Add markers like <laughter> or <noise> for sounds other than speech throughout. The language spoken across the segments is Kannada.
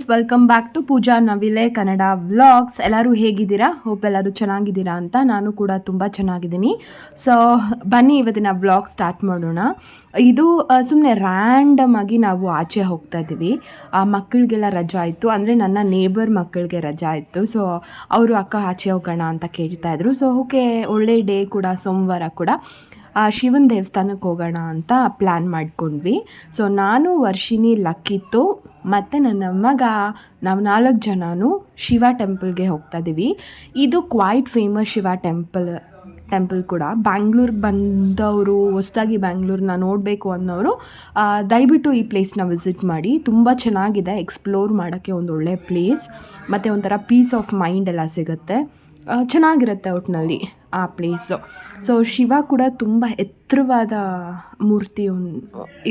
Friends welcome back to Pooja Navile Kannada vlogs ಎಲ್ಲರೂ ಹೇಗಿದ್ದೀರಾ? ಹೋಪ್ ಎಲ್ಲರೂ ಚೆನ್ನಾಗಿದ್ದೀರಾ ಅಂತ ನಾನು ಕೂಡ ತುಂಬ ಚೆನ್ನಾಗಿದ್ದೀನಿ. ಸೊ ಬನ್ನಿ ಇವತ್ತಿನ ವ್ಲಾಗ್ ಸ್ಟಾರ್ಟ್ ಮಾಡೋಣ. ಇದು ಸುಮ್ಮನೆ ರ್ಯಾಂಡಮ್ ಆಗಿ ನಾವು ಆಚೆ ಹೋಗ್ತಾ ಇದ್ದೀವಿ. ಆ, ಮಕ್ಕಳಿಗೆಲ್ಲ ರಜಾ ಇತ್ತು. ಅಂದರೆ ನನ್ನ ನೇಬರ್ ಮಕ್ಕಳಿಗೆ ರಜಾ ಇತ್ತು. ಸೊ ಅವರು ಅಕ್ಕ ಆಚೆ ಹೋಗೋಣ ಅಂತ ಕೇಳ್ತಾ ಇದ್ರು. ಸೊ ಓಕೆ ಒಳ್ಳೆ ಡೇ ಕೂಡ ಸೋಮವಾರ ಕೂಡ. ಆ, ಶಿವನ ದೇವಸ್ಥಾನಕ್ಕೆ ಹೋಗೋಣ ಅಂತ ಪ್ಲ್ಯಾನ್ ಮಾಡ್ಕೊಂಡ್ವಿ. ಸೊ ನಾನು ವರ್ಷಿನಿ ಲಕ್ಕಿತ್ತು ಮತ್ತು ನನ್ನ ಮಗ, ನಾವು ನಾಲ್ಕು ಜನನೂ ಶಿವ ಟೆಂಪಲ್ಗೆ ಹೋಗ್ತಾ ಇದ್ದೀವಿ ಇದು quite famous Shiva temple temple ಕೂಡ. ಬ್ಯಾಂಗ್ಳೂರ್ಗೆ ಬಂದವರು, ಹೊಸ್ದಾಗಿ ಬ್ಯಾಂಗ್ಳೂರ್ನ ನೋಡಬೇಕು ಅನ್ನೋರು ದಯವಿಟ್ಟು ಈ ಪ್ಲೇಸ್ನ ವಿಸಿಟ್ ಮಾಡಿ. ತುಂಬ ಚೆನ್ನಾಗಿದೆ ಎಕ್ಸ್ಪ್ಲೋರ್ ಮಾಡೋಕ್ಕೆ ಒಂದು ಒಳ್ಳೆಯ ಪ್ಲೇಸ್ ಮತ್ತು ಒಂಥರ ಪೀಸ್ ಆಫ್ ಮೈಂಡ್ ಎಲ್ಲ ಸಿಗುತ್ತೆ. ಚೆನ್ನಾಗಿರುತ್ತೆ ಒಟ್ಟಿನಲ್ಲಿ ಆ ಪ್ಲೇಸು ಸೊ ಶಿವ ಕೂಡ ತುಂಬ ಎತ್ತರವಾದ ಮೂರ್ತಿ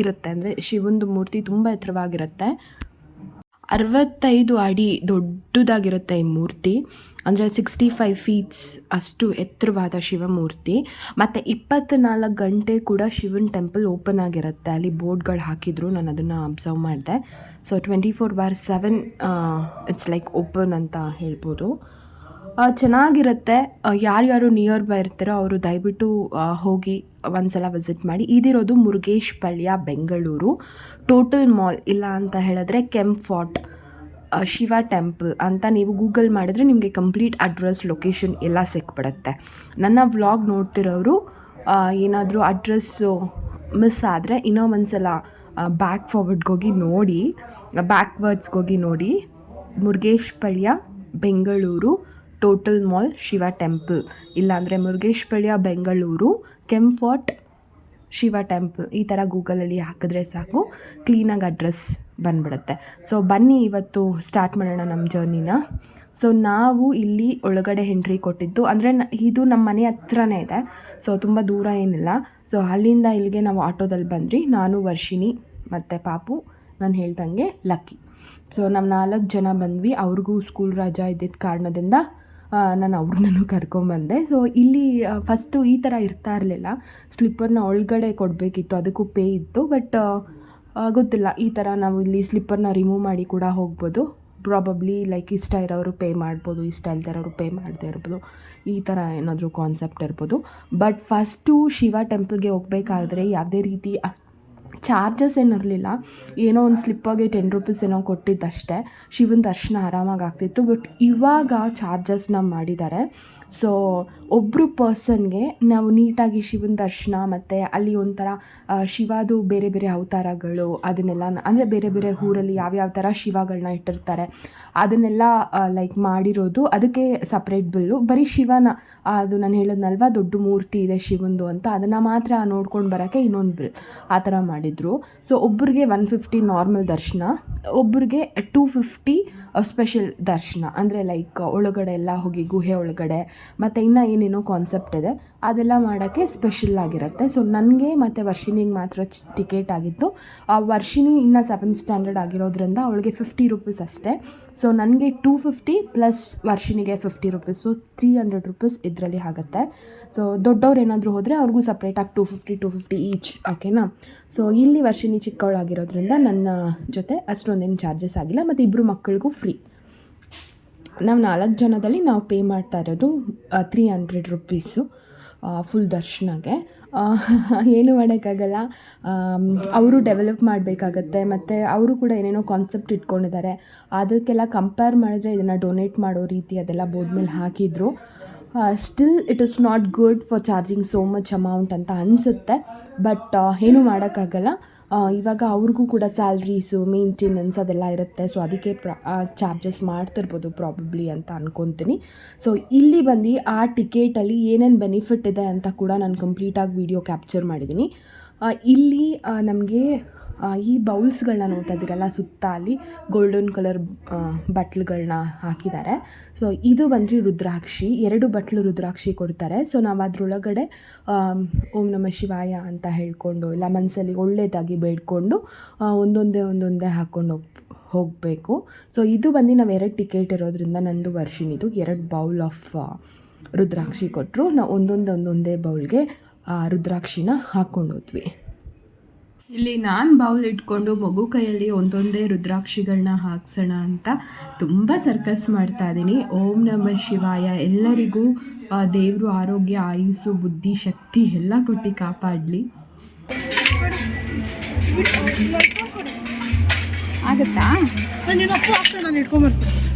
ಇರುತ್ತೆ ಅಂದರೆ ಶಿವಂದು ಮೂರ್ತಿ ತುಂಬ ಎತ್ತರವಾಗಿರುತ್ತೆ. ಅರವತ್ತೈದು ಅಡಿ ದೊಡ್ಡದಾಗಿರುತ್ತೆ ಈ ಮೂರ್ತಿ. ಅಂದರೆ ಸಿಕ್ಸ್ಟಿ ಫೈವ್ ಫೀಟ್ಸ್ ಅಷ್ಟು ಎತ್ತರವಾದ ಶಿವಮೂರ್ತಿ ಮತ್ತು ಇಪ್ಪತ್ತ್ನಾಲ್ಕು ಗಂಟೆ ಕೂಡ ಶಿವನ್ ಟೆಂಪಲ್ ಓಪನ್ ಆಗಿರುತ್ತೆ. ಅಲ್ಲಿ ಬೋರ್ಡ್ಗಳು ಹಾಕಿದ್ರು, ನಾನು ಅದನ್ನು ಅಬ್ಸರ್ವ್ ಮಾಡಿದೆ. So twenty four bar seven it's like open ಅಂತ ಹೇಳ್ಬೋದು. ಚೆನ್ನಾಗಿರುತ್ತೆ. ಯಾರ್ಯಾರು ನಿಯರ್ ಬೈ ಇರ್ತಾರೋ ಅವರು ದಯವಿಟ್ಟು ಹೋಗಿ ಒಂದ್ಸಲ ವಿಸಿಟ್ ಮಾಡಿ. ಇದಿರೋದು ಮುರುಗೇಶ್ ಪಳ್ಯ, ಬೆಂಗಳೂರು. ಟೋಟಲ್ ಮಾಲ್ ಇಲ್ಲ ಅಂತ ಹೇಳಿದ್ರೆ ಫಾರ್ಟ್ ಶಿವ ಟೆಂಪಲ್ ಅಂತ ನೀವು ಗೂಗಲ್ ಮಾಡಿದರೆ ನಿಮಗೆ ಕಂಪ್ಲೀಟ್ ಅಡ್ರೆಸ್ ಲೊಕೇಶನ್ ಎಲ್ಲ ಸಿಕ್ಬಿಡುತ್ತೆ. ನನ್ನ ವ್ಲಾಗ್ ನೋಡ್ತಿರೋರು ಏನಾದರೂ ಅಡ್ರೆಸ್ಸು ಮಿಸ್ ಆದರೆ ಇನ್ನೂ ಒಂದ್ಸಲ ಬ್ಯಾಕ್ ಫಾರ್ವರ್ಡ್ಗೋಗಿ ನೋಡಿ ಬ್ಯಾಕ್ವರ್ಡ್ಸ್ಗೋಗಿ ನೋಡಿ. Murugesh Palya, Bengaluru. Total mall Shiva temple ಇಲ್ಲಾಂದರೆ ಮುರುಗೇಶ್ ಪಳ್ಯ, ಬೆಂಗಳೂರು, ಕೆಂಫಾರ್ಟ್ ಶಿವ ಟೆಂಪಲ್ ಈ ಥರ ಗೂಗಲಲ್ಲಿ ಹಾಕಿದ್ರೆ ಸಾಕು. ಕ್ಲೀನಾಗಿ ಅಡ್ರೆಸ್ ಬಂದ್ಬಿಡುತ್ತೆ. ಸೊ ಬನ್ನಿ ಇವತ್ತು ಸ್ಟಾರ್ಟ್ ಮಾಡೋಣ ನಮ್ಮ ಜರ್ನಿನ ಸೊ ನಾವು ಇಲ್ಲಿ ಒಳಗಡೆ ಎಂಟ್ರಿ ಕೊಟ್ಟಿದ್ದು. ಅಂದರೆ ಇದು ನಮ್ಮ ಮನೆ ಹತ್ರನೇ ಇದೆ. ಸೊ ತುಂಬ ದೂರ ಏನಿಲ್ಲ. ಸೊ ಅಲ್ಲಿಂದ ಇಲ್ಲಿಗೆ ನಾವು ಆಟೋದಲ್ಲಿ ಬಂದ್ರಿ. ನಾನು, ವರ್ಷಿಣಿ ಮತ್ತು ಪಾಪು. ನಾನು ಹೇಳ್ದಂಗೆ ಲಕ್ಕಿ ಸೊ ನಮ್ಮ ನಾಲ್ಕು ಜನ ಬಂದ್ವಿ. ಅವ್ರಿಗೂ ಸ್ಕೂಲ್ ರಜಾ ಇದ್ದಿದ್ದ ಕಾರಣದಿಂದ ನಾನು ಅವ್ರನ್ನೂ ಕರ್ಕೊಂಬಂದೆ. ಸೊ ಇಲ್ಲಿ ಫಸ್ಟು ಈ ಥರ ಇರ್ತಾ ಇರಲಿಲ್ಲ. ಸ್ಲಿಪ್ಪರ್ನ ಒಳಗಡೆ ಕೊಡಬೇಕಿತ್ತು, ಅದಕ್ಕೂ ಪೇ ಇತ್ತು ಬಟ್ ಗೊತ್ತಿಲ್ಲ. ಈ ಥರ ನಾವು ಇಲ್ಲಿ ಸ್ಲಿಪ್ಪರ್ನ ರಿಮೂವ್ ಮಾಡಿ ಕೂಡ ಹೋಗ್ಬೋದು. ಪ್ರಾಬಬ್ಲಿ ಲೈಕ್ ಇಷ್ಟ ಇರೋರು ಪೇ ಮಾಡ್ಬೋದು, ಇಷ್ಟ ಇಲ್ದೇ ಇರೋರು ಪೇ ಮಾಡದೇ ಇರ್ಬೋದು. ಈ ಥರ ಏನಾದರೂ ಕಾನ್ಸೆಪ್ಟ್ ಇರ್ಬೋದು. ಬಟ್ ಫಸ್ಟು ಶಿವ ಟೆಂಪಲ್ಗೆ ಹೋಗಬೇಕಾದ್ರೆ, ಯಾವುದೇ ರೀತಿ ಚಾರ್ಜಸ್ ಏನು ಇರಲಿಲ್ಲ ಏನೋ ಒಂದು ಸ್ಲಿಪ್ಪಾಗಿ ಟೆನ್ ರುಪೀಸ್ ಏನೋ ಕೊಟ್ಟಿದ್ದಷ್ಟೇ. ಶಿವನ ದರ್ಶನ ಆರಾಮಾಗಿ ಆಗ್ತಿತ್ತು. ಬಟ್ ಇವಾಗ ಚಾರ್ಜಸ್ನ ಮಾಡಿದ್ದಾರೆ ಸೊ ಒಬ್ಬರು ಪರ್ಸನ್ಗೆ ನಾವು ನೀಟಾಗಿ ಶಿವನ ದರ್ಶನ ಮತ್ತು ಅಲ್ಲಿ ಒಂಥರ ಶಿವದು ಬೇರೆ ಬೇರೆ ಅವತಾರಗಳು ಅದನ್ನೆಲ್ಲ ಅಂದರೆ ಬೇರೆ ಬೇರೆ ಊರಲ್ಲಿ ಯಾವ್ಯಾವ ಥರ ಶಿವಗಳನ್ನ ಇಟ್ಟಿರ್ತಾರೆ, ಅದನ್ನೆಲ್ಲ ಲೈಕ್ ಮಾಡಿರೋದು ಅದಕ್ಕೆ ಸಪ್ರೇಟ್ ಬಿಲ್ಲು. ಬರೀ ಶಿವನ ಅದು ನಾನು ಹೇಳಿದ್ನಲ್ವ, ದೊಡ್ಡ ಮೂರ್ತಿ ಇದೆ ಶಿವಂದು ಅಂತ ಅದನ್ನು ಮಾತ್ರ ನೋಡ್ಕೊಂಡು ಬರೋಕ್ಕೆ ಇನ್ನೊಂದು ಬಿಲ್ ಆ ಥರ ಮಾಡಿದರು. ಸೊ ಒಬ್ರಿಗೆ ಒನ್ ಫಿಫ್ಟಿ ನಾರ್ಮಲ್ ದರ್ಶನ, ಒಬ್ರಿಗೆ ಟೂ ಫಿಫ್ಟಿ ಸ್ಪೆಷಲ್ ದರ್ಶನ. ಅಂದರೆ ಲೈಕ್ ಒಳಗಡೆ ಎಲ್ಲ ಹೋಗಿ ಗುಹೆ ಒಳಗಡೆ ಮತ್ತು ಇನ್ನೂ ಏನೇನೋ ಕಾನ್ಸೆಪ್ಟ್ ಇದೆ, ಅದೆಲ್ಲ ಮಾಡೋಕ್ಕೆ ಸ್ಪೆಷಲ್ ಆಗಿರುತ್ತೆ. ಸೊ ನನಗೆ ಮತ್ತು ವರ್ಷಿನಿಗೆ ಮಾತ್ರ ಟಿಕೆಟ್ ಆಗಿತ್ತು. ಆ ವರ್ಷಿನಿ ಇನ್ನೂ ಸೆವೆಂತ್ ಸ್ಟ್ಯಾಂಡರ್ಡ್ ಆಗಿರೋದ್ರಿಂದ ಅವಳಿಗೆ ಫಿಫ್ಟಿ ರುಪೀಸ್ ಅಷ್ಟೇ. ಸೊ ನನಗೆ two fifty plus ವರ್ಷಿನಿಗೆ fifty rupees so three hundred rupees ಇದರಲ್ಲಿ ಆಗುತ್ತೆ. ಸೊ ದೊಡ್ಡವ್ರು ಏನಾದರೂ ಹೋದರೆ ಅವ್ರಿಗೂ ಸಪ್ರೇಟಾಗಿ two fifty two fifty each ಓಕೆನಾ ಸೊ ಇಲ್ಲಿ ವರ್ಷಿನಿ ಚಿಕ್ಕವಳಾಗಿರೋದ್ರಿಂದ ನನ್ನ ಜೊತೆ ಅಷ್ಟೊಂದೇನು ಚಾರ್ಜಸ್ ಆಗಿಲ್ಲ. ಮತ್ತು ಇಬ್ಬರು ಮಕ್ಕಳಿಗೂ ಫ್ರೀ ನಾವು ನಾಲ್ಕು ಜನದಲ್ಲಿ ನಾವು ಪೇ ಮಾಡ್ತಾ ಇರೋದು ತ್ರೀ ಹಂಡ್ರೆಡ್ ರುಪೀಸು ಫುಲ್ ದರ್ಶನಗೆ. ಆ, ಏನು ಮಾಡೋಕ್ಕಾಗಲ್ಲ. ಅವರು ಡೆವಲಪ್ ಮಾಡಬೇಕಾಗತ್ತೆ ಮತ್ತು ಅವರು ಕೂಡ ಏನೇನೋ ಕಾನ್ಸೆಪ್ಟ್ ಇಟ್ಕೊಂಡಿದ್ದಾರೆ. ಅದಕ್ಕೆಲ್ಲ ಕಂಪೇರ್ ಮಾಡಿದ್ರೆ ಇದನ್ನು ಡೊನೇಟ್ ಮಾಡೋ ರೀತಿ ಅದೆಲ್ಲ ಬೋರ್ಡ್ ಮೇಲೆ ಹಾಕಿದರು. Still it is not good for charging so much amount ಅಂತ ಅನಿಸುತ್ತೆ. ಬಟ್ ಏನೂ ಮಾಡೋಕ್ಕಾಗಲ್ಲ. ಇವಾಗ ಅವ್ರಿಗೂ ಕೂಡ ಸ್ಯಾಲ್ರೀಸು ಮೇಂಟೆನೆನ್ಸ್ ಅದೆಲ್ಲ ಇರುತ್ತೆ. ಸೊ ಅದಕ್ಕೆ ಪ್ರ ಚಾರ್ಜಸ್ ಮಾಡ್ತಿರ್ಬೋದು ಪ್ರಾಬಬ್ಲಿ ಅಂತ ಅಂದ್ಕೊತೀನಿ ಸೊ ಇಲ್ಲಿ ಬಂದು ಆ ಟಿಕೆಟಲ್ಲಿ ಏನೇನು ಬೆನಿಫಿಟ್ ಇದೆ ಅಂತ ಕೂಡ ನಾನು ಕಂಪ್ಲೀಟಾಗಿ ವಿಡಿಯೋ ಕ್ಯಾಪ್ಚರ್ ಮಾಡಿದ್ದೀನಿ. ಇಲ್ಲಿ ನಮಗೆ ಈ ಬೌಲ್ಸ್ಗಳನ್ನ ನೋಡ್ತಾ ಇದ್ದೀರಲ್ಲ ಸುತ್ತ ಅಲ್ಲಿ ಗೋಲ್ಡನ್ ಕಲರ್ ಬಟ್ಲುಗಳನ್ನ ಹಾಕಿದ್ದಾರೆ. ಸೊ ಇದು ಬಂದು ರುದ್ರಾಕ್ಷಿ, ಎರಡು ಬಟ್ಲು ರುದ್ರಾಕ್ಷಿ ಕೊಡ್ತಾರೆ. ಸೊ ನಾವು ಅದರೊಳಗಡೆ ಓಂ ನಮ ಶಿವಾಯ ಅಂತ ಹೇಳ್ಕೊಂಡು, ಇಲ್ಲ ಮನಸ್ಸಲ್ಲಿ ಒಳ್ಳೆಯದಾಗಿ ಬೇಡ್ಕೊಂಡು ಒಂದೊಂದೇ ಒಂದೊಂದೇ ಹಾಕ್ಕೊಂಡು ಹೋಗ್, ಹೋಗಬೇಕು. ಸೊ ಇದು ಬಂದು ನಾವು ಎರಡು ಟಿಕೆಟ್ ಇರೋದ್ರಿಂದ ನಂದು ವರ್ಷಿನಿದು ಎರಡು ಬೌಲ್ ಆಫ್ ರುದ್ರಾಕ್ಷಿ ಕೊಟ್ಟರು ನಾವು ಒಂದೊಂದು ಒಂದೊಂದೇ ಬೌಲ್ಗೆ ರುದ್ರಾಕ್ಷಿನ ಹಾಕ್ಕೊಂಡು ಹೋದ್ವಿ. ಇಲ್ಲಿ ನಾನು ಬೌಲ್ ಇಟ್ಕೊಂಡು ಮಗು ಕೈಯಲ್ಲಿ ಒಂದೊಂದೇ ರುದ್ರಾಕ್ಷಿಗಳನ್ನ ಹಾಕ್ಸೋಣ ಅಂತ ತುಂಬ ಸರ್ಕಸ್ ಮಾಡ್ತಾ ಇದ್ದೀನಿ ಓಂ ನಮ ಶಿವಾಯ. ಎಲ್ಲರಿಗೂ ದೇವರು ಆರೋಗ್ಯ ಆಯುಸ್ಸು ಬುದ್ಧಿ ಶಕ್ತಿ ಎಲ್ಲ ಕೊಟ್ಟು ಕಾಪಾಡಲಿ. ಆಗುತ್ತಾ? ನೀನು ಇಟ್ಕೊಂಬರ್ತೀನಿ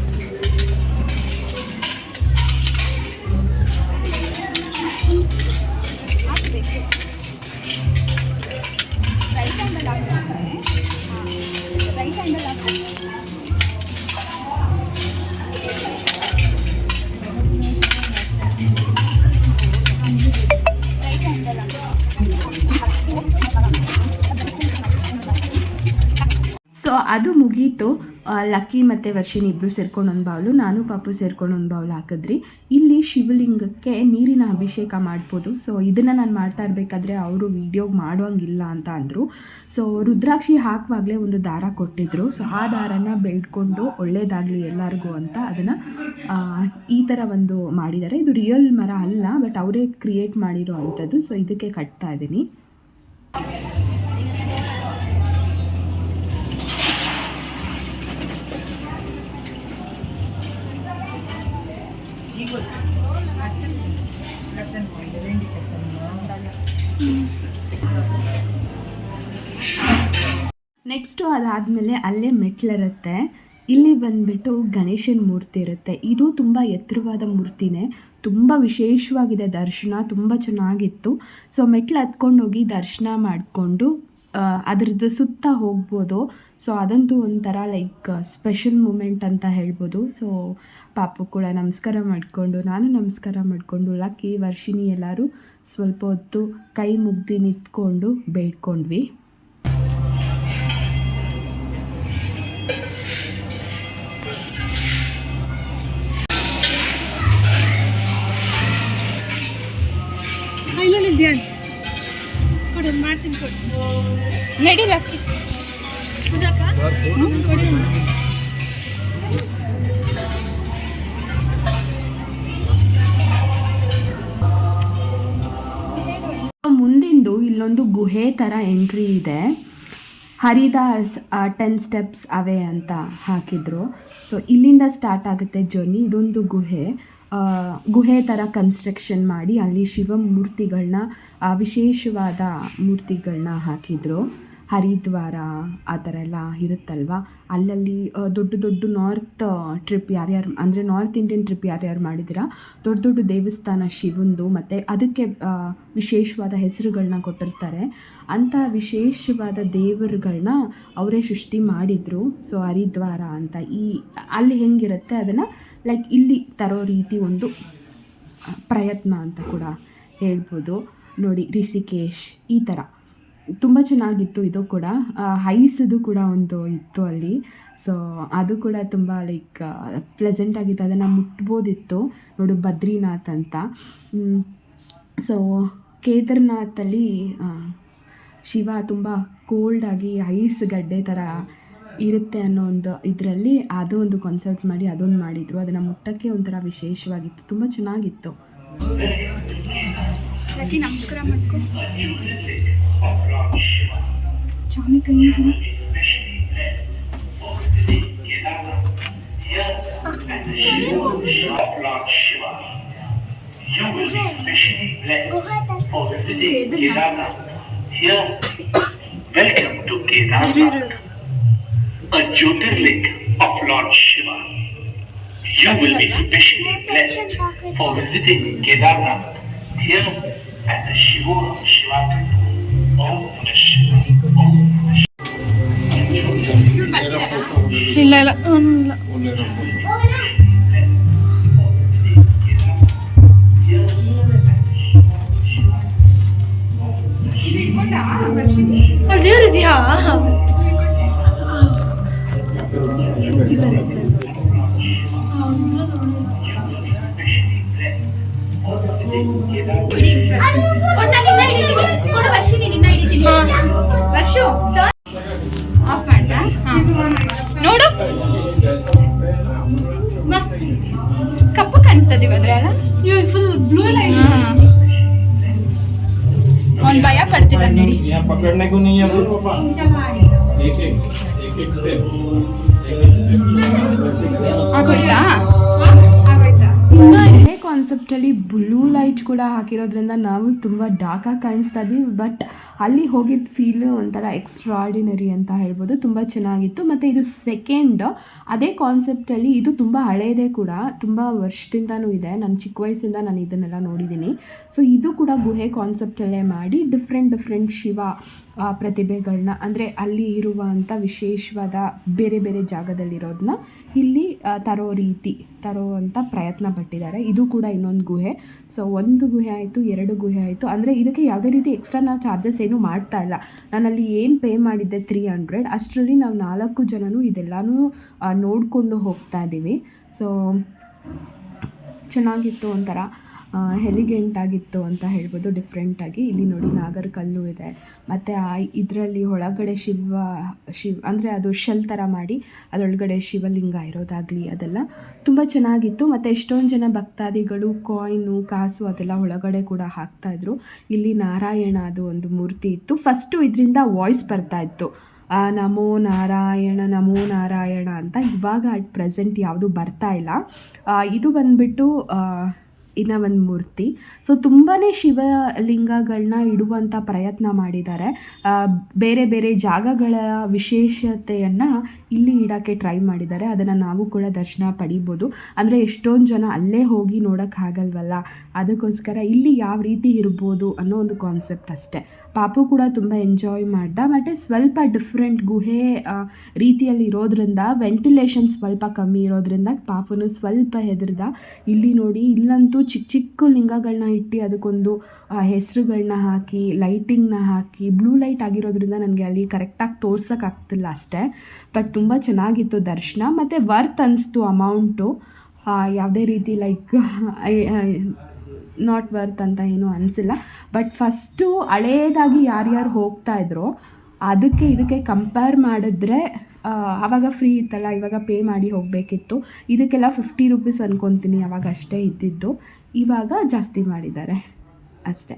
ಅದು ಮುಗೀತು. ಲಕ್ಕಿ ಮತ್ತು ವರ್ಷಿನಿ ಇಬ್ಬರು ಸೇರ್ಕೊಂಡು ಒಂದು ಬೌಲು, ನಾನು ಪಾಪು ಸೇರ್ಕೊಂಡು ಒಂದು ಬೌಲ್ ಹಾಕಿದ್ರಿ. ಇಲ್ಲಿ ಶಿವಲಿಂಗಕ್ಕೆ ನೀರಿನ ಅಭಿಷೇಕ ಮಾಡ್ಬೋದು. ಸೊ ಇದನ್ನು ನಾನು ಮಾಡ್ತಾ ಇರಬೇಕಾದ್ರೆ ಅವರು ವೀಡಿಯೋಗೆ ಮಾಡೋಂಗಿಲ್ಲ ಅಂತ ಅಂದರು. ಸೊ ರುದ್ರಾಕ್ಷಿ ಹಾಕುವಾಗಲೇ ಒಂದು ದಾರ ಕೊಟ್ಟಿದ್ದರು ಸೊ ಆ ದಾರನ ಬೆಳ್ಕೊಂಡು ಒಳ್ಳೆಯದಾಗಲಿ ಎಲ್ಲರಿಗೂ ಅಂತ ಅದನ್ನು ಈ ಥರ ಒಂದು ಮಾಡಿದ್ದಾರೆ. ಇದು ರಿಯಲ್ ಮರ ಅಲ್ಲ ಬಟ್ ಅವರೇ ಕ್ರಿಯೇಟ್ ಮಾಡಿರೋ ಅಂಥದ್ದು. ಸೊ ಇದಕ್ಕೆ ಕಟ್ತಾ ಇದ್ದೀನಿ ನೆಕ್ಸ್ಟು ಅದಾದಮೇಲೆ ಅಲ್ಲೇ ಮೆಟ್ಲಿರುತ್ತೆ. ಇಲ್ಲಿ ಬಂದ್ಬಿಟ್ಟು ಗಣೇಶನ ಮೂರ್ತಿ ಇರುತ್ತೆ. ಇದು ತುಂಬ ಎತ್ತರವಾದ ಮೂರ್ತಿನೇ. ತುಂಬ ವಿಶೇಷವಾಗಿದೆ ದರ್ಶನ. ತುಂಬ ಚೆನ್ನಾಗಿತ್ತು. ಸೊ ಮೆಟ್ಲು ಹತ್ಕೊಂಡೋಗಿ ದರ್ಶನ ಮಾಡಿಕೊಂಡು ಅದ್ರದ್ದು ಸುತ್ತ ಹೋಗ್ಬೋದು. ಸೊ ಅದಂತೂ ಒಂಥರ ಲೈಕ್ ಸ್ಪೆಷಲ್ ಮೂಮೆಂಟ್ ಅಂತ ಹೇಳ್ಬೋದು. ಸೊ ಪಾಪು ಕೂಡ ನಮಸ್ಕಾರ ಮಾಡಿಕೊಂಡು, ನಾನು ನಮಸ್ಕಾರ ಮಾಡಿಕೊಂಡು ಲಕ್ಕಿ, ವರ್ಷಿಣಿ ಎಲ್ಲರೂ ಸ್ವಲ್ಪ ಹೊತ್ತು ಕೈ ಮುಗ್ದು ನಿಂತ್ಕೊಂಡು ಬೇಡ್ಕೊಂಡ್ವಿ. ಮುಂದಿಂದು ಇಲ್ಲೊಂದು ಗುಹೆ ತರ ಎಂಟ್ರಿ ಇದೆ. ಹರಿದಾಸ್ ಟೆನ್ ಸ್ಟೆಪ್ಸ್ ಅವೇ ಅಂತ ಹಾಕಿದ್ರು. ಸೊ ಇಲ್ಲಿಂದ ಸ್ಟಾರ್ಟ್ ಆಗುತ್ತೆ ಜರ್ನಿ ಇದೊಂದು ಗುಹೆ. ಗುಹೆ ಥರ ಕನ್ಸ್ಟ್ರಕ್ಷನ್ ಮಾಡಿ ಅಲ್ಲಿ ಶಿವ ಮೂರ್ತಿಗಳನ್ನ ವಿಶೇಷವಾದ ಮೂರ್ತಿಗಳನ್ನ ಹಾಕಿದ್ರು. ಹರಿದ್ವಾರ ಆ ಥರ ಎಲ್ಲ ಇರುತ್ತಲ್ವಾ? ಅಲ್ಲಲ್ಲಿ ದೊಡ್ಡ ದೊಡ್ಡ ನಾರ್ತ್ ಟ್ರಿಪ್ ಯಾರ್ಯಾರು, ಅಂದರೆ ನಾರ್ತ್ ಇಂಡಿಯನ್ ಟ್ರಿಪ್ ಯಾರ್ಯಾರು ಮಾಡಿದಿರಾ ದೊಡ್ಡ ದೊಡ್ಡ ದೇವಸ್ಥಾನ ಶಿವಂದು ಮತ್ತು ಅದಕ್ಕೆ ವಿಶೇಷವಾದ ಹೆಸರುಗಳನ್ನ ಕೊಟ್ಟಿರ್ತಾರೆ. ಅಂಥ ವಿಶೇಷವಾದ ದೇವರುಗಳನ್ನ ಅವರೇ ಸೃಷ್ಟಿ ಮಾಡಿದರು. ಸೊ ಹರಿದ್ವಾರ ಅಂತ ಈ, ಅಲ್ಲಿ ಹೆಂಗಿರುತ್ತೆ ಅದನ್ನು ಲೈಕ್ ಇಲ್ಲಿ ತರೋ ರೀತಿ ಒಂದು ಪ್ರಯತ್ನ ಅಂತ ಕೂಡ ಹೇಳ್ಬೋದು. ನೋಡಿ, ರಿಷಿಕೇಶ್ ಈ ಥರ. ತುಂಬ ಚೆನ್ನಾಗಿತ್ತು ಇದು ಕೂಡ. ಹೈಸದು ಕೂಡ ಒಂದು ಇತ್ತು ಅಲ್ಲಿ. ಸೊ ಅದು ಕೂಡ ತುಂಬ ಲೈಕ್ ಪ್ಲೆಸೆಂಟ್ ಆಗಿತ್ತು. ಅದನ್ನು ಮುಟ್ಬೋದಿತ್ತು. ನೋಡು ಬದ್ರಿನಾಥ್ ಅಂತ. ಸೊ ಕೇದಾರ್ನಾಥಲ್ಲಿ ಶಿವ ತುಂಬ ಕೋಲ್ಡಾಗಿ ಐಸ್ ಗಡ್ಡೆ ಥರ ಇರುತ್ತೆ ಅನ್ನೋ ಒಂದು ಇದರಲ್ಲಿ ಅದು ಒಂದು ಕಾನ್ಸೆಪ್ಟ್ ಮಾಡಿ ಅದೊಂದು ಮಾಡಿದರು. ಅದನ್ನು ಮುಟ್ಟಕ್ಕೆ ಒಂಥರ ವಿಶೇಷವಾಗಿತ್ತು. ತುಂಬ ಚೆನ್ನಾಗಿತ್ತು. ನಮಸ್ಕಾರ ಮಾಡ್ಕೊ. Cami kayınca. You will be specially blessed for visiting Kedarnath. Here, welcome to Kedarnath, a Jyotirling of Lord Shiva. You will be specially blessed for visiting Kedarnath here at the Shivoham of Shiva temple. ಇಲ್ಲ ಇಲ್ಲ ಹ್ಮ್, पकड़ने को नहीं है बोल पापा एक एक एक एक स्टेप एक एक स्टेप ಕಾನ್ಸೆಪ್ಟಲ್ಲಿ ಬ್ಲೂ ಲೈಟ್ ಕೂಡ ಹಾಕಿರೋದ್ರಿಂದ ನಾವು ತುಂಬ ಡಾರ್ಕಾಗಿ ಕಾಣಿಸ್ತಾ ಇದ್ದೀವಿ ಬಟ್ ಅಲ್ಲಿ ಹೋಗಿದ್ದ ಫೀಲ್ ಒಂಥರ ಎಕ್ಸ್ಟ್ರಾಡಿನರಿ ಅಂತ ಹೇಳ್ಬೋದು. ತುಂಬ ಚೆನ್ನಾಗಿತ್ತು. ಮತ್ತು ಇದು ಸೆಕೆಂಡ್ ಅದೇ ಕಾನ್ಸೆಪ್ಟಲ್ಲಿ ಇದು ತುಂಬ ಹಳೆಯದೇ ಕೂಡ, ತುಂಬ ವರ್ಷದಿಂದನೂ ಇದೆ. ನಾನು ಚಿಕ್ಕ ವಯಸ್ಸಿಂದ ನಾನು ಇದನ್ನೆಲ್ಲ ನೋಡಿದ್ದೀನಿ ಸೊ ಇದು ಕೂಡ ಗುಹೆ ಕಾನ್ಸೆಪ್ಟಲ್ಲೇ ಮಾಡಿ ಡಿಫ್ರೆಂಟ್ ಡಿಫ್ರೆಂಟ್ ಶಿವ ಪ್ರತಿಭೆಗಳನ್ನ ಅಂದರೆ ಅಲ್ಲಿ ಇರುವಂಥ ವಿಶೇಷವಾದ ಬೇರೆ ಬೇರೆ ಜಾಗದಲ್ಲಿರೋದನ್ನ ಇಲ್ಲಿ ತರೋ ರೀತಿ ತರೋವಂಥ ಪ್ರಯತ್ನ ಪಟ್ಟಿದ್ದಾರೆ. ಇದು ಕೂಡ ಇನ್ನೊಂದು ಗುಹೆ. ಸೊ ಒಂದು ಗುಹೆ ಆಯಿತು, ಎರಡು ಗುಹೆ ಆಯಿತು. ಅಂದರೆ ಇದಕ್ಕೆ ಯಾವುದೇ ರೀತಿ ಎಕ್ಸ್ಟ್ರಾ ನಾವು ಚಾರ್ಜಸ್ ಏನೂ ಮಾಡ್ತಾ ಇಲ್ಲ. ನಾನಲ್ಲಿ ಏನು ಪೇ ಮಾಡಿದ್ದೆ ತ್ರೀ ಹಂಡ್ರೆಡ್ ಅಷ್ಟರಲ್ಲಿ ನಾವು ನಾಲ್ಕು ಜನನೂ ಇದೆಲ್ಲನೂ ನೋಡಿಕೊಂಡು ಹೋಗ್ತಾ ಇದ್ದೀವಿ. ಸೊ ಚೆನ್ನಾಗಿತ್ತು ಒಂಥರ. ಎಲಿಗೆಂಟ್ ಆಗಿತ್ತು ಅಂತ ಹೇಳ್ಬೋದು ಡಿಫ್ರೆಂಟಾಗಿ ಇಲ್ಲಿ ನೋಡಿ ನಾಗರ ಕಲ್ಲು ಇದೆ. ಮತ್ತು ಆ ಇದರಲ್ಲಿ ಒಳಗಡೆ ಶಿವ ಶಿವ್ ಅಂದರೆ ಅದು ಶೆಲ್ ಥರ ಮಾಡಿ ಅದರೊಳಗಡೆ ಶಿವಲಿಂಗ ಇರೋದಾಗಲಿ ಅದೆಲ್ಲ ತುಂಬ ಚೆನ್ನಾಗಿತ್ತು. ಮತ್ತು ಎಷ್ಟೊಂದು ಜನ ಭಕ್ತಾದಿಗಳು ಕಾಯಿನು ಕಾಸು ಅದೆಲ್ಲ ಒಳಗಡೆ ಕೂಡ ಹಾಕ್ತಾಯಿದ್ರು ಇಲ್ಲಿ ನಾರಾಯಣ ಅದು ಒಂದು ಮೂರ್ತಿ ಇತ್ತು. ಫಸ್ಟು ಇದರಿಂದ ವಾಯ್ಸ್ ಬರ್ತಾ ಇತ್ತು. ಆ, ನಮೋ ನಾರಾಯಣ ನಮೋ ನಾರಾಯಣ ಅಂತ ಇವಾಗ ಅಟ್ ಪ್ರೆಸೆಂಟ್ ಯಾವುದು ಬರ್ತಾ ಇಲ್ಲ. ಇದು ಬಂದ್ಬಿಟ್ಟು ಇನ್ನ ಒಂದು ಮೂರ್ತಿ. ಸೊ ತುಂಬಾ ಶಿವಲಿಂಗಗಳನ್ನ ಇಡುವಂಥ ಪ್ರಯತ್ನ ಮಾಡಿದ್ದಾರೆ ಬೇರೆ ಬೇರೆ ಜಾಗಗಳ ವಿಶೇಷತೆಯನ್ನು ಇಲ್ಲಿ ಇಡೋಕ್ಕೆ ಟ್ರೈ ಮಾಡಿದ್ದಾರೆ ಅದನ್ನು ನಾವು ಕೂಡ ದರ್ಶನ ಪಡಿಬೋದು. ಅಂದರೆ ಎಷ್ಟೊಂದು ಜನ ಅಲ್ಲೇ ಹೋಗಿ ನೋಡೋಕ್ಕಾಗಲ್ವಲ್ಲ ಅದಕ್ಕೋಸ್ಕರ ಇಲ್ಲಿ ಯಾವ ರೀತಿ ಇರ್ಬೋದು ಅನ್ನೋ ಒಂದು ಕಾನ್ಸೆಪ್ಟ್ ಅಷ್ಟೇ. ಪಾಪು ಕೂಡ ತುಂಬ ಎಂಜಾಯ್ ಮಾಡ್ದ. ಮತ್ತು ಸ್ವಲ್ಪ ಡಿಫ್ರೆಂಟ್ ಗುಹೆ ರೀತಿಯಲ್ಲಿ ಇರೋದ್ರಿಂದ ವೆಂಟಿಲೇಷನ್ ಸ್ವಲ್ಪ ಕಮ್ಮಿ ಇರೋದ್ರಿಂದ ಪಾಪುನು ಸ್ವಲ್ಪ ಹೆದರ್ದ. ಇಲ್ಲಿ ನೋಡಿ, ಇಲ್ಲಂತೂ ಚಿಕ್ಕ ಚಿಕ್ಕ ಲಿಂಗಗಳನ್ನ ಇಟ್ಟು ಅದಕ್ಕೊಂದು ಹೆಸರುಗಳನ್ನ ಹಾಕಿ, ಲೈಟಿಂಗ್ನ ಹಾಕಿ, ಬ್ಲೂ ಲೈಟ್ ಆಗಿರೋದ್ರಿಂದ ನನಗೆ ಅಲ್ಲಿ ಕರೆಕ್ಟಾಗಿ ತೋರ್ಸೋಕ್ಕಾಗ್ತಿಲ್ಲ ಅಷ್ಟೇ. ಬಟ್ ತುಂಬ ಚೆನ್ನಾಗಿತ್ತು ದರ್ಶನ. ಮತ್ತು ವರ್ತ್ ಅನ್ನಿಸ್ತು ಅಮೌಂಟು ಯಾವುದೇ ರೀತಿ ಲೈಕ್ ನಾಟ್ ವರ್ತ್ ಅಂತ ಏನೂ ಅನಿಸಿಲ್ಲ. ಬಟ್ ಫಸ್ಟು ಹಳೇದಾಗಿ ಯಾರ್ಯಾರು ಹೋಗ್ತಾ ಇದ್ರೋ ಅದಕ್ಕೆ ಇದಕ್ಕೆ ಕಂಪೇರ್ ಮಾಡಿದ್ರೆ ಆವಾಗ ಫ್ರೀ ಇತ್ತಲ್ಲ ಇವಾಗ ಪೇ ಮಾಡಿ ಹೋಗಬೇಕಿತ್ತು. ಇದಕ್ಕೆಲ್ಲ ಫಿಫ್ಟಿ ರುಪೀಸ್ ಅಂದ್ಕೊತೀನಿ ಅವಾಗ ಅಷ್ಟೇ ಇದ್ದಿದ್ದು. ಇವಾಗ ಜಾಸ್ತಿ ಮಾಡಿದ್ದಾರೆ ಅಷ್ಟೇ.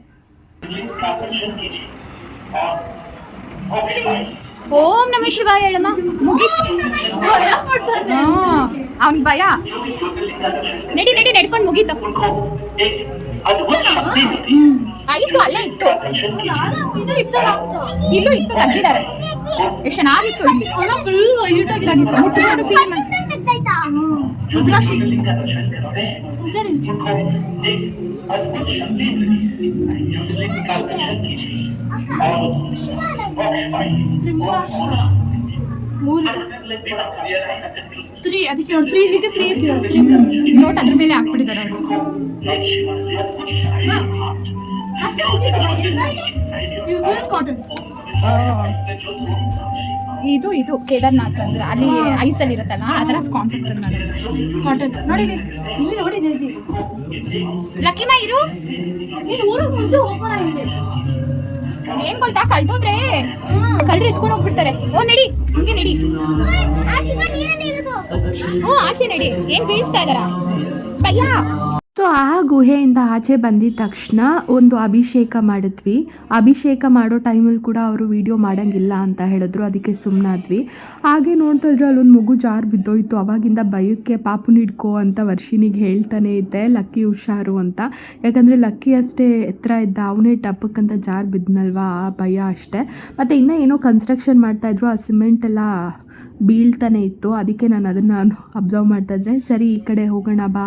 ಓಂ ನಮ ಶಿವ ಹೇಳಮ್ಮ. ಮುಗಿಸ್. ಅವನ್ ಭಯ. ನಡಿ ನಡಿ ನಡ್ಕೊಂಡು ಮುಗೀತು. ಇಲ್ಲೇ ಇತ್ತು. ಇಲ್ಲೂ ಇತ್ತು ತೆಗ್ದಿದ್ದಾರೆ ಎಷ್ಟು ಚೆನ್ನಾಗಿತ್ತು ಇಲ್ಲಿ. ಮುಟ್ಟಿರೋದು ಫೀಲ್ ರುದ್ರಾಕ್ಷಿ ತ್ರೀ ಅದಕ್ಕೆ ನೋಡಿ ತ್ರೀ ಇದಕ್ಕೆ ತ್ರೀ ನೋಟ್ ಅದ್ರ ಮೇಲೆ ಹಾಕ್ಬಿಟ್ಟಿದ್ದಾರೆ ಅವರು. ಇದು ಇದು ಇದು ಕೇದಾರ್ನಾಥ್ ಅಂತ ಅಲ್ಲಿ ಐಸಲ್ಲಿ ಇರುತ್ತಲ್ಲ ಅದರ ಕಾನ್ಸೆಪ್ಟ್ ಕಾಟನ್ ನೋಡಿ ಇಲ್ಲಿ. ಇಲ್ಲಿ ನೋಡಿ ಜೇಜಿ ಲಕ್ಕಿಮ ಇರು. ನೀನು ಊರಿಗೆ ಮುಂಚೆ ಓಪನ್ ಆಗಿದೆ ಏನ್ ಗೊತ್ತಾ ಕಳ್ದೋದ್ರೆ ಕಳ್ರಿ ಎತ್ಕೊಂಡು ಹೋಗ್ಬಿಡ್ತಾರೆ. ಓ ನಡಿ ಹಂಗೆ ನಡಿ. ಹ್ಞೂ ಆಚೆ ನಡಿ. ಏನ್ ಬೀಳಿಸ್ತಾ ಇದಾರ? ಭಯ್ಯ ಸೊ ಆ ಗುಹೆಯಿಂದ ಆಚೆ ಬಂದಿದ ತಕ್ಷಣ ಒಂದು ಅಭಿಷೇಕ ಮಾಡಿದ್ವಿ. ಅಭಿಷೇಕ ಮಾಡೋ ಟೈಮಲ್ಲಿ ಕೂಡ ಅವರು ವಿಡಿಯೋ ಮಾಡೋಂಗಿಲ್ಲ ಅಂತ ಹೇಳಿದ್ರು. ಅದಕ್ಕೆ ಸುಮ್ಮನಾದ್ವಿ ಹಾಗೆ ನೋಡ್ತಾ ಇದ್ರೆ, ಅಲ್ಲೊಂದು ಮಗು ಜಾರು ಬಿದ್ದೋಯ್ತು. ಅವಾಗಿಂದ ಭಯಕ್ಕೆ ಪಾಪುನ ಹಿಡ್ಕೋ ಅಂತ ವರ್ಷಿನಿಗೆ ಹೇಳ್ತಾನೆ ಇದ್ದೆ, ಲಕ್ಕಿ ಹುಷಾರು ಅಂತ. ಯಾಕಂದರೆ ಲಕ್ಕಿ ಅಷ್ಟೇ ಎತ್ತರ ಇದ್ದ, ಅವನೇ ಟಪ್ಪಕ್ಕಂತ ಜಾರು ಬಿದ್ನಲ್ವಾ, ಆ ಭಯ ಅಷ್ಟೇ. ಮತ್ತು ಇನ್ನೂ ಏನೋ ಕನ್ಸ್ಟ್ರಕ್ಷನ್ ಮಾಡ್ತಾಯಿದ್ರು ಆ ಸಿಮೆಂಟ್ ಎಲ್ಲ ಬೀಳ್ತಾನೆ ಇತ್ತು. ಅದಕ್ಕೆ ನಾನು ಅದನ್ನು ಅಬ್ಸರ್ವ್ ಮಾಡ್ತಾಯಿದ್ರೆ ಸರಿ, ಈ ಕಡೆ ಹೋಗೋಣ, ಬಾ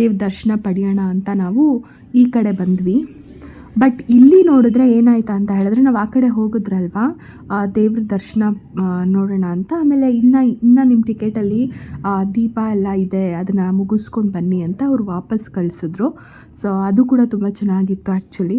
ದೇವ್ರ ದರ್ಶನ ಪಡೆಯೋಣ ಅಂತ ನಾವು ಈ ಕಡೆ ಬಂದ್ವಿ. ಬಟ್ ಇಲ್ಲಿ ನೋಡಿದ್ರೆ ಏನಾಯ್ತಾ ಅಂತ ಹೇಳಿದ್ರೆ ನಾವು ಆ ಕಡೆ ಹೋಗಿದ್ರಲ್ವಾ? ದೇವ್ರ ದರ್ಶನ ನೋಡೋಣ ಅಂತ. ಆಮೇಲೆ ಇನ್ನು ಇನ್ನು ನಿಮ್ಮ ಟಿಕೆಟಲ್ಲಿ ದೀಪ ಎಲ್ಲ ಇದೆ, ಅದನ್ನು ಮುಗಿಸ್ಕೊಂಡು ಬನ್ನಿ ಅಂತ ಅವ್ರು ವಾಪಸ್ ಕಳಿಸಿದ್ರು. ಸೊ ಅದು ಕೂಡ ತುಂಬ ಚೆನ್ನಾಗಿತ್ತು ಆ್ಯಕ್ಚುಲಿ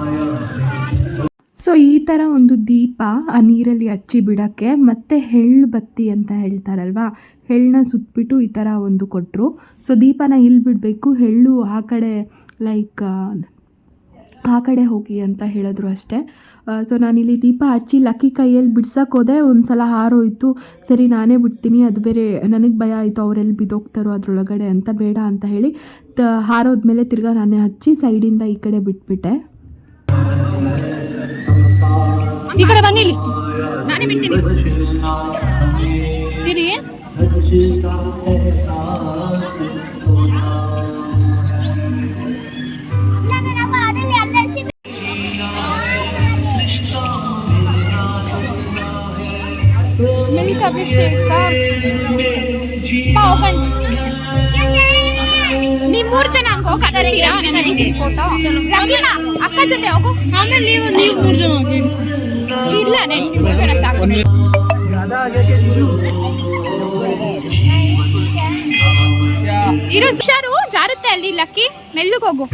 ಸೊ ಈ ಥರ ಒಂದು ದೀಪ ಆ ನೀರಲ್ಲಿ ಹಚ್ಚಿ ಬಿಡೋಕ್ಕೆ ಮತ್ತು ಎಳ್ಳು ಬತ್ತಿ ಅಂತ ಹೇಳ್ತಾರಲ್ವಾ? ಎಳ್ಳನ್ನ ಸುತ್ತಬಿಟ್ಟು ಈ ಥರ ಒಂದು ಕೊಟ್ಟರು ಸೊ ದೀಪನ ಇಲ್ಲಿ ಬಿಡಬೇಕು. ಎಳ್ಳು ಆ ಕಡೆ ಲೈಕ್ ಆ ಕಡೆ ಹೋಗಿ ಅಂತ ಹೇಳಿದ್ರು ಅಷ್ಟೇ. ಸೊ ನಾನಿಲ್ಲಿ ದೀಪ ಹಚ್ಚಿ ಲಕ್ಕಿ ಕೈಯಲ್ಲಿ ಬಿಡ್ಸಕ್ಕೆ ಹೋದೆ. ಒಂದು ಸಲ ಹಾರೋಯ್ತು ಸರಿ, ನಾನೇ ಬಿಡ್ತೀನಿ. ಅದು ಬೇರೆ ನನಗೆ ಭಯ ಆಯಿತು. ಅವರೆಲ್ಲಿ ಬಿದ್ದೋಗ್ತಾರೋ ಅದರೊಳಗಡೆ ಅಂತ ಬೇಡ ಅಂತ ಹೇಳಿ ತ ಹಾರೋದ್ಮೇಲೆ ತಿರ್ಗಾ ನಾನೇ ಹಚ್ಚಿ ಸೈಡಿಂದ ಈ ಕಡೆ ಬಿಟ್ಬಿಟ್ಟೆ. ಈ ಕಡೆ ಬನ್ನಿ ಇಲ್ಲಿ. ನಾನೇ ಬಿಡ್ತೀನಿ. ಇರಿ ಅಭಿಷೇಕ ಪಾವ್ ಬನ್ ನೀವ್ ಮೂರ್ ಜನ ಹಂಗ ಹೋಗಿ ಕತ್ತೀರಾ ನನಗೆ ಫೋಟೋ ಅಕ್ಕ ಜೊತೆ ಹೋಗು. ಆಮೇಲೆ ನೀವು ನೀವು ಮೂರು ಜನ ಹೋಗಿ ಇಲ್ಲ ನೆನ್ ನೀವು ಮೂರ್ ಜನ ಸಾಕು. ಇರೋ ಹುಷಾರು ಜಾರುತ್ತೆ ಅಲ್ಲಿ ಲಕ್ಕಿ. ಮೆಲ್ಲಗ್ ಹೋಗು.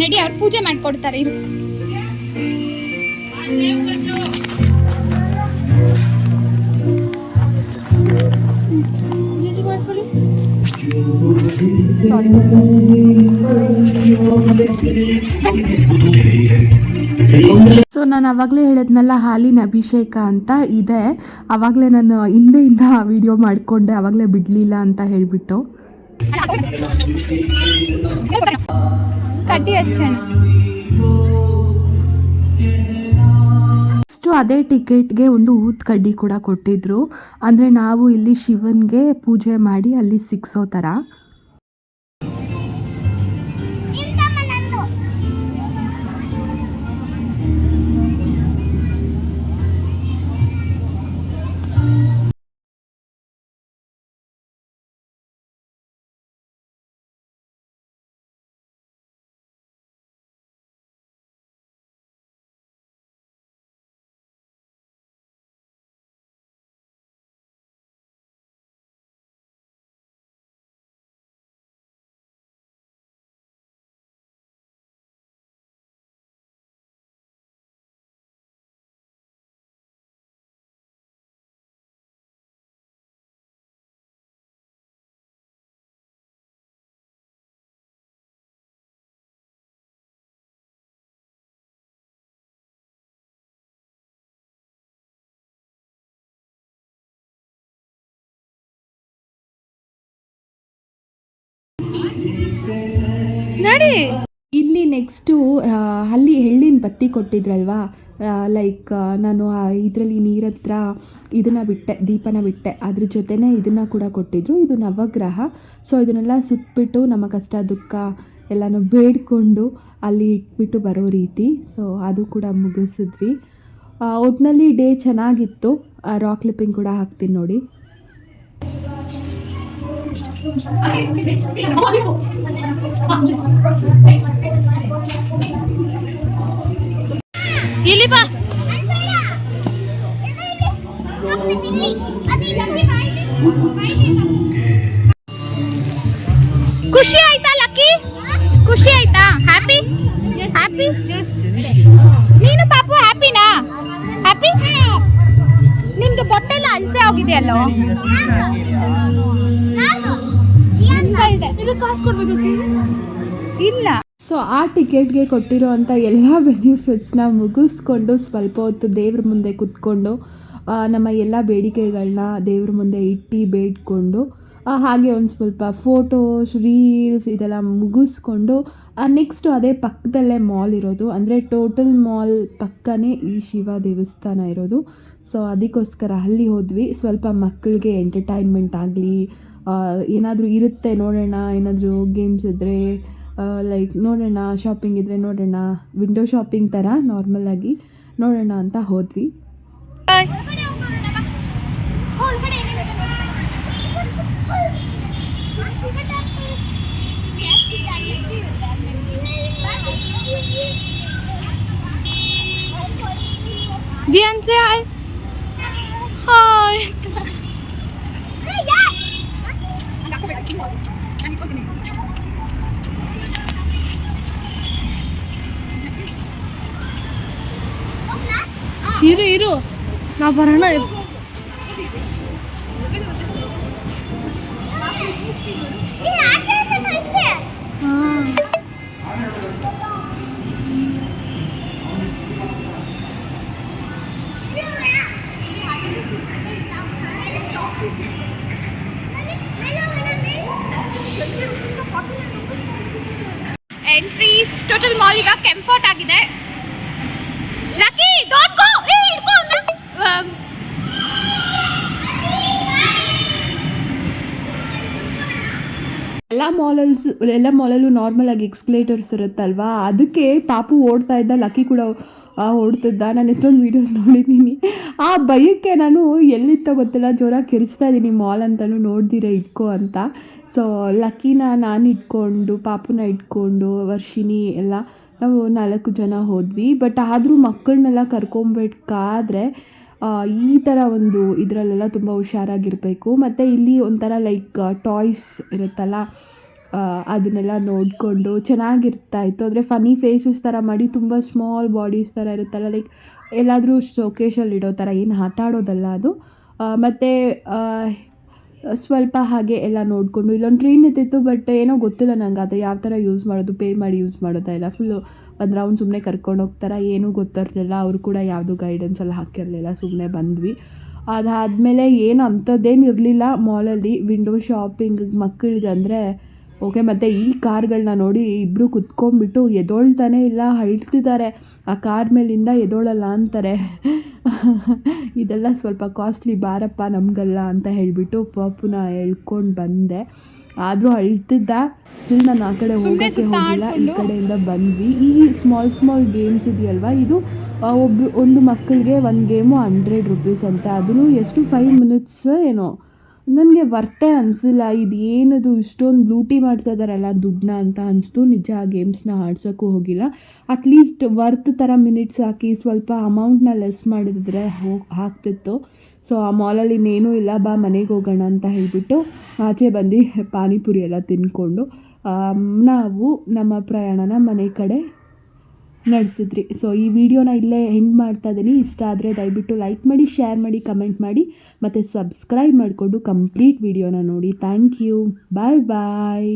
ನಡಿ ಅವ್ರು ಪೂಜೆ ಮಾಡ್ಕೊಡ್ತಾರೆ ಇರು. ಸೊ ನಾನು ಆವಾಗಲೇ ಹೇಳಿದ್ನಲ್ಲ ಹಾಲಿನ ಅಭಿಷೇಕ ಅಂತ ಇದೆ. ಅವಾಗಲೇ ನಾನು ಹಿಂದೆಯಿಂದ ವಿಡಿಯೋ ಮಾಡಿಕೊಂಡೆ ಆವಾಗಲೇ ಬಿಡಲಿಲ್ಲ ಅಂತ ಹೇಳಿಬಿಟ್ಟು. ಅಷ್ಟು ಅದೇ ಟಿಕೆಟ್ಗೆ ಒಂದು ಊತ್ ಕಡ್ಡಿ ಕೂಡ ಕೊಟ್ಟಿದ್ರು. ಅಂದರೆ ನಾವು ಇಲ್ಲಿ ಶಿವನ್ಗೆ ಪೂಜೆ ಮಾಡಿ ಅಲ್ಲಿ ಸಿಕ್ಸೋ ಥರ. ನಡಿ. ಇಲ್ಲಿ ನೆಕ್ಸ್ಟು ಅಲ್ಲಿ ಎಳ್ಳಿನ ಬತ್ತಿ ಕೊಟ್ಟಿದ್ರಲ್ವಾ? ಲೈಕ್ ನಾನು ಇದರಲ್ಲಿ ನೀರತ್ರ ಇದನ್ನು ಬಿಟ್ಟೆ, ದೀಪನ ಬಿಟ್ಟೆ. ಅದ್ರ ಜೊತೆನೇ ಇದನ್ನು ಕೂಡ ಕೊಟ್ಟಿದ್ರು. ಇದು ನವಗ್ರಹ. ಸೊ ಇದನ್ನೆಲ್ಲ ಸುತ್ತಬಿಟ್ಟು ನಮ್ಮ ಕಷ್ಟ, ದುಃಖ ಎಲ್ಲನೂ ಬೇಡ್ಕೊಂಡು ಅಲ್ಲಿ ಇಟ್ಬಿಟ್ಟು ಬರೋ ರೀತಿ. ಸೊ ಅದು ಕೂಡ ಮುಗಿಸಿದ್ವಿ. ಒಟ್ಟಿನಲ್ಲಿ ಡೇ ಚೆನ್ನಾಗಿತ್ತು. ರಾಕ್ ಕ್ಲಿಪ್ಪಿಂಗ್ ಕೂಡ ಹಾಕ್ತೀನಿ ನೋಡಿ. ಇಲ್ಲಿ ಬಾ. ಖುಷಿ ಆಯ್ತಾ, ಲಕ್ಕಿ? ಖುಷಿ ಆಯ್ತಾ? ಹ್ಯಾಪಿ ಹ್ಯಾಪಿ ನೀನು ಪಾಪು ಹ್ಯಾಪಿನಾ ಹ್ಯಾಪಿ ನಿಮ್ದು ಬೊಟ್ಟೆಲ್ಲ ಅಳಸೆ ಹೋಗಿದೆಯಲ್ಲೋ ಕಾಸು ಕೊಡ್ಬೇಕು ಇಲ್ಲ. ಸೊ ಆ ಟಿಕೆಟ್ಗೆ ಕೊಟ್ಟಿರೋ ಅಂಥ ಎಲ್ಲ ಬೆನಿಫಿಟ್ಸ್ನ ಮುಗಿಸ್ಕೊಂಡು ಸ್ವಲ್ಪ ಹೊತ್ತು ದೇವ್ರ ಮುಂದೆ ಕುತ್ಕೊಂಡು ನಮ್ಮ ಎಲ್ಲ ಬೇಡಿಕೆಗಳನ್ನ ದೇವ್ರ ಮುಂದೆ ಇಟ್ಟು ಬೇಡ್ಕೊಂಡು ಹಾಗೆ ಒಂದು ಸ್ವಲ್ಪ ಫೋಟೋಸ್ ರೀಲ್ಸ್ ಇದೆಲ್ಲ ಮುಗಿಸ್ಕೊಂಡು ನೆಕ್ಸ್ಟು ಅದೇ ಪಕ್ಕದಲ್ಲೇ ಮಾಲ್ ಇರೋದು. ಅಂದರೆ ಟೋಟಲ್ ಮಾಲ್ ಪಕ್ಕನೇ ಈ ಶಿವ ದೇವಸ್ಥಾನ ಇರೋದು. ಸೊ ಅದಕ್ಕೋಸ್ಕರ ಅಲ್ಲಿ ಹೋದ್ವಿ. ಸ್ವಲ್ಪ ಮಕ್ಕಳಿಗೆ ಎಂಟರ್ಟೈನ್ಮೆಂಟ್ ಆಗಲಿ ಏನಾದರೂ ಇರುತ್ತೆ ನೋಡೋಣ, ಏನಾದರೂ ಗೇಮ್ಸ್ ಇದ್ದರೆ ಲೈಕ್ ನೋಡೋಣ ಶಾಪಿಂಗ್ ಇದ್ದರೆ ನೋಡೋಣ ವಿಂಡೋ ಶಾಪಿಂಗ್ ಥರ ನಾರ್ಮಲಾಗಿ ನೋಡೋಣ ಅಂತ ಹೋದ್ವಿ hi. இரு இரு. நான் பாருன்னா ಟೋಟಲ್ ಮಾಲ್ ಈಗ ಕೆಂಫರ್ಟ್ ಆಗಿದೆ. ಲಕ್ಕಿ ಡೋಂಟ್ ಗೋ ಏ ಎಲ್ಲ ಮಾಲಲ್ಸ್, ಎಲ್ಲ ಮಾಲಲ್ಲೂ ನಾರ್ಮಲ್ ಆಗಿ ಎಕ್ಸ್ಕಲೇಟರ್ಸ್ ಇರುತ್ತಲ್ವಾ? ಅದಕ್ಕೆ ಪಾಪು ಓಡ್ತಾ ಇದ್ದ ಲಕ್ಕಿ ಕೂಡ ಆ, ಹೊಡ್ತದ್ದ ನಾನು ಎಷ್ಟೊಂದು ವೀಡಿಯೋಸ್ ನೋಡಿದ್ದೀನಿ. ಆ ಭಯಕ್ಕೆ ನಾನು ಎಲ್ಲಿತ್ತ ಗೊತ್ತಿಲ್ಲ. ಜೋರಾಗಿ ಕಿರಿಚ್ತಾ ಇದ್ದೀನಿ ಮಾಲ್ ಅಂತಲೂ ನೋಡ್ದಿರ ಇಟ್ಕೋ ಅಂತ. ಸೊ ಲಕ್ಕಿನ ನಾನು ಇಟ್ಕೊಂಡು ಪಾಪುನ ಇಟ್ಕೊಂಡು ವರ್ಷಿನಿ ಎಲ್ಲ ನಾವು ನಾಲ್ಕು ಜನ ಹೋದ್ವಿ. ಬಟ್ ಆದರೂ ಮಕ್ಕಳನ್ನೆಲ್ಲ ಕರ್ಕೊಂಬೇಕಾದ್ರೆ ಈ ಥರ ಒಂದು ಇದರಲ್ಲೆಲ್ಲ ತುಂಬ ಹುಷಾರಾಗಿರಬೇಕು. ಮತ್ತು ಇಲ್ಲಿ ಒಂಥರ ಲೈಕ್ ಟಾಯ್ಸ್ ಇರುತ್ತಲ್ಲ. ಅದನ್ನೆಲ್ಲ ನೋಡಿಕೊಂಡು ಚೆನ್ನಾಗಿರ್ತಾ ಇತ್ತು ಅಂದರೆ ಫನಿ ಫೇಸಸ್ ಥರ ಮಾಡಿ ತುಂಬ ಸ್ಮಾಲ್ ಬಾಡೀಸ್ ಥರ ಇರುತ್ತಲ್ಲ ಲೈಕ್ ಎಲ್ಲಾದರೂ ಶೋಕೇಶಲ್ಲಿ ಇಡೋ ಥರ, ಏನು ಆಟ ಆಡೋದಲ್ಲ ಅದು. ಮತ್ತು ಸ್ವಲ್ಪ ಹಾಗೆ ಎಲ್ಲ ನೋಡಿಕೊಂಡು, ಇಲ್ಲೊಂದು ಟ್ರೈನ್ ಇರ್ತಿತ್ತು ಬಟ್ ಏನೋ ಗೊತ್ತಿಲ್ಲ ನಂಗೆ ಅದು ಯಾವ ಥರ ಯೂಸ್ ಮಾಡೋದು ಪೇ ಮಾಡಿ ಯೂಸ್ ಮಾಡೋದಾ ಇಲ್ಲ ಫುಲ್ಲು ಒಂದು ರೌಂಡ್ ಸುಮ್ಮನೆ ಕರ್ಕೊಂಡು ಹೋಗ್ತಾರ ಏನೂ ಗೊತ್ತಿರಲಿಲ್ಲ. ಅವರು ಕೂಡ ಯಾವುದು ಗೈಡೆನ್ಸ್ ಎಲ್ಲ ಹಾಕಿರಲಿಲ್ಲ ಸುಮ್ಮನೆ ಬಂದ್ವಿ. ಅದಾದಮೇಲೆ ಏನು ಅಂಥದ್ದೇನು ಇರಲಿಲ್ಲ ಮಾಲಲ್ಲಿ ವಿಂಡೋ ಶಾಪಿಂಗ್ ಮಕ್ಕಳಿಗೆ ಅಂದರೆ ಓಕೆ ಮತ್ತು ಈ ಕಾರ್ಗಳನ್ನ ನೋಡಿ ಇಬ್ಬರು ಕುತ್ಕೊಂಡ್ಬಿಟ್ಟು ಎದೊಳ್ತಾನೆ ಇಲ್ಲ ಅಳ್ತಿದ್ದಾರೆ. ಆ ಕಾರ್ ಮೇಲಿಂದ ಎದೋಳಲ್ಲ ಅಂತಾರೆ. <laughs> ಇದೆಲ್ಲ ಸ್ವಲ್ಪ ಕಾಸ್ಟ್ಲಿ ಬಾರಪ್ಪ ನಮಗಲ್ಲ ಅಂತ ಹೇಳಿಬಿಟ್ಟು ಪಾಪುನ ಎಳ್ಕೊಂಡು ಬಂದೆ. ಆದರೂ ಅಳ್ತಿದ್ದ. ಸ್ಟಿಲ್ ನಾನು ಆ ಕಡೆ ಹೋಗೋಕ್ಕೆ ಹೋಗಿಲ್ಲ. ಈ ಕಡೆಯಿಂದ ಬಂದ್ವಿ. ಈ ಸ್ಮಾಲ್ ಸ್ಮಾಲ್ ಗೇಮ್ಸ್ ಇದೆಯಲ್ವಾ? ಇದು ಒಬ್ಬ ಒಂದು ಮಕ್ಕಳಿಗೆ ಒಂದು ಗೇಮು ಹಂಡ್ರೆಡ್ ರುಪೀಸ್ ಅಂತ. ಅದನ್ನು ಎಷ್ಟು ಫೈವ್ ಮಿನಿಟ್ಸ್ ಏನೋ. ನನಗೆ ವರ್ತೆ ಅನಿಸಿಲ್ಲ ಇದು ಏನದು ಇಷ್ಟೊಂದು ಲೂಟಿ ಮಾಡ್ತಾ ಇದ್ದಾರಲ್ಲ ದುಡ್ಡನ್ನ ಅಂತ ಅನಿಸ್ತು. ನಿಜ, ಆ ಗೇಮ್ಸ್ನ ಆಡ್ಸೋಕ್ಕೂ ಹೋಗಿಲ್ಲ. ಅಟ್ಲೀಸ್ಟ್ ವರ್ತ್ ಥರ ಮಿನಿಟ್ಸ್ ಹಾಕಿ ಸ್ವಲ್ಪ ಅಮೌಂಟ್ನ ಲೆಸ್ ಮಾಡಿದ್ರೆ ಹೋಗಿ ಹಾಕ್ತಿತ್ತು ಸೊ ಆ ಮಾಲಲ್ಲಿ ಇನ್ನೇನೂ ಇಲ್ಲ, ಬಾ ಮನೆಗೆ ಹೋಗೋಣ ಅಂತ ಹೇಳಿಬಿಟ್ಟು ಆಚೆ ಬಂದು ಪಾನಿಪುರಿ ಎಲ್ಲ ತಿಂದ್ಕೊಂಡು ನಾವು ನಮ್ಮ ಪ್ರಯಾಣನ ಮನೆ ಕಡೆ ನಡೆಸಿದ್ರಿ. ಸೊ ಈ ವಿಡಿಯೋನ ಇಲ್ಲೇ ಎಂಡ್ ಮಾಡ್ತಾ ಇದ್ದೀನಿ ಇಷ್ಟ ಆದರೆ ದಯವಿಟ್ಟು ಲೈಕ್ ಮಾಡಿ ಶೇರ್ ಮಾಡಿ ಕಮೆಂಟ್ ಮಾಡಿ, ಮತ್ತು ಸಬ್ಸ್ಕ್ರೈಬ್ ಮಾಡಿಕೊಂಡು ಕಂಪ್ಲೀಟ್ ವಿಡಿಯೋನ ನೋಡಿ. Thank you bye bye